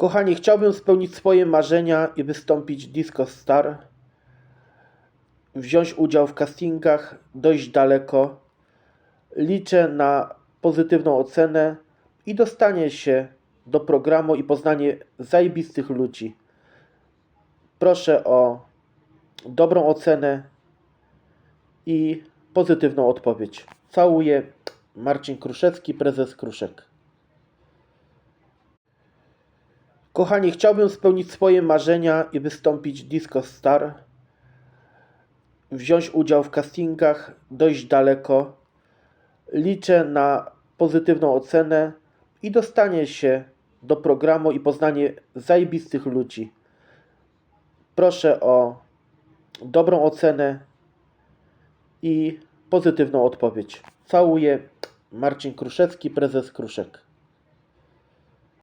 Kochani, chciałbym spełnić swoje marzenia i wystąpić Disco Star. Wziąć udział w castingach, dojść daleko. Liczę na pozytywną ocenę i dostanie się do programu i poznanie zajebistych ludzi. Proszę o dobrą ocenę i pozytywną odpowiedź. Całuję. Marcin Kruszewski, prezes Kruszek. Kochani, chciałbym spełnić swoje marzenia i wystąpić Disco Star. Wziąć udział w castingach, dojść daleko. Liczę na pozytywną ocenę i dostanie się do programu i poznanie zajebistych ludzi. Proszę o dobrą ocenę i pozytywną odpowiedź. Całuję. Marcin Kruszewski, prezes Kruszek.